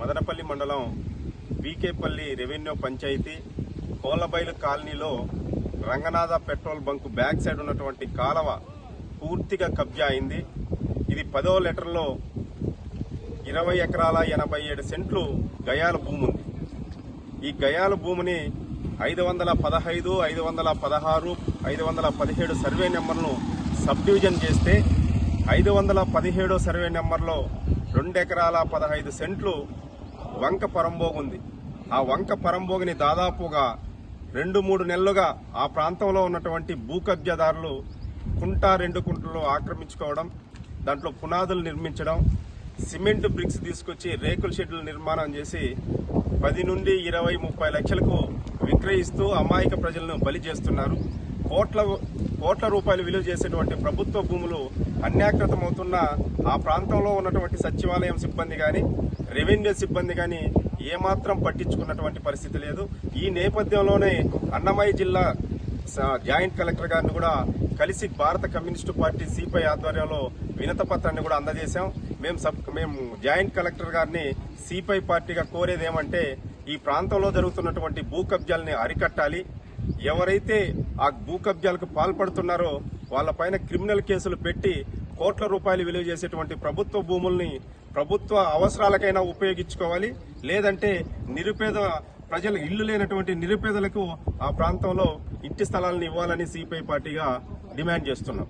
మదనపల్లి మండలం వీకేపల్లి రెవెన్యూ పంచాయతీ కోలబైలు కాలనీలో Ranganatha petrol bunk back side ఉన్నటువంటి కాలవ పూర్తిగా కబ్జా అయింది. ఇది పదో లెటర్లో ఇరవై ఎకరాల ఎనభై ఏడు సెంట్లు గయాల భూమి ఉంది. ఈ గయాల భూమిని ఐదు వందల పదహైదు ఐదు వందల పదహారు ఐదు వందల పదిహేడు సర్వే నెంబర్ను సబ్ డివిజన్ చేస్తే ఐదు వందల పదిహేడు సర్వే నెంబర్లో రెండు ఎకరాల పదహైదు సెంట్లు వంక పరంబోగు ఉంది. ఆ వంక పరంబోగుని దాదాపుగా రెండు మూడు నెలలుగా ఆ ప్రాంతంలో ఉన్నటువంటి భూకబ్జదారులు కుంట రెండు కుంటలు ఆక్రమించుకోవడం దాంట్లో పునాదులు నిర్మించడం సిమెంట్ బ్రిక్స్ తీసుకొచ్చి రేకుల షెడ్ల నిర్మాణం చేసి పది నుండి ఇరవై ముప్పై లక్షలకు విక్రయిస్తూ అమాయక ప్రజలను బలి చేస్తున్నారు. కోట్ల కోట్ల రూపాయలు విలువ చేసేటువంటి ప్రభుత్వ భూములు అన్యాకృతమవుతున్న ఆ ప్రాంతంలో ఉన్నటువంటి సచివాలయం సిబ్బంది కానీ రెవెన్యూ సిబ్బంది కానీ ఏమాత్రం పట్టించుకున్నటువంటి పరిస్థితి లేదు. ఈ నేపథ్యంలోనే అన్నమయ్య జిల్లా జాయింట్ కలెక్టర్ గారిని కూడా కలిసి భారత కమ్యూనిస్టు పార్టీ సిపిఐ ఆధ్వర్యంలో వినత పత్రాన్ని కూడా అందజేశాం. మేము సబ్ మేము జాయింట్ కలెక్టర్ గారిని సిపిఐ పార్టీగా కోరేది ఏమంటే ఈ ప్రాంతంలో జరుగుతున్నటువంటి భూ కబ్జాలని అరికట్టాలి ఎవరైతే ఆ భూ కబ్జాలకు పాల్పడుతున్నారో వాళ్ళపైన క్రిమినల్ కేసులు పెట్టి కోట్ల రూపాయలు విలువ చేసేటువంటి ప్రభుత్వ భూముల్ని ప్రభుత్వ అవసరాలకైనా ఉపయోగించుకోవాలి. లేదంటే నిరుపేద ప్రజలు ఇల్లు లేనటువంటి నిరుపేదలకు ఆ ప్రాంతంలో ఇంటి స్థలాలను ఇవ్వాలని సిపిఐ పార్టీగా డిమాండ్ చేస్తున్నాం.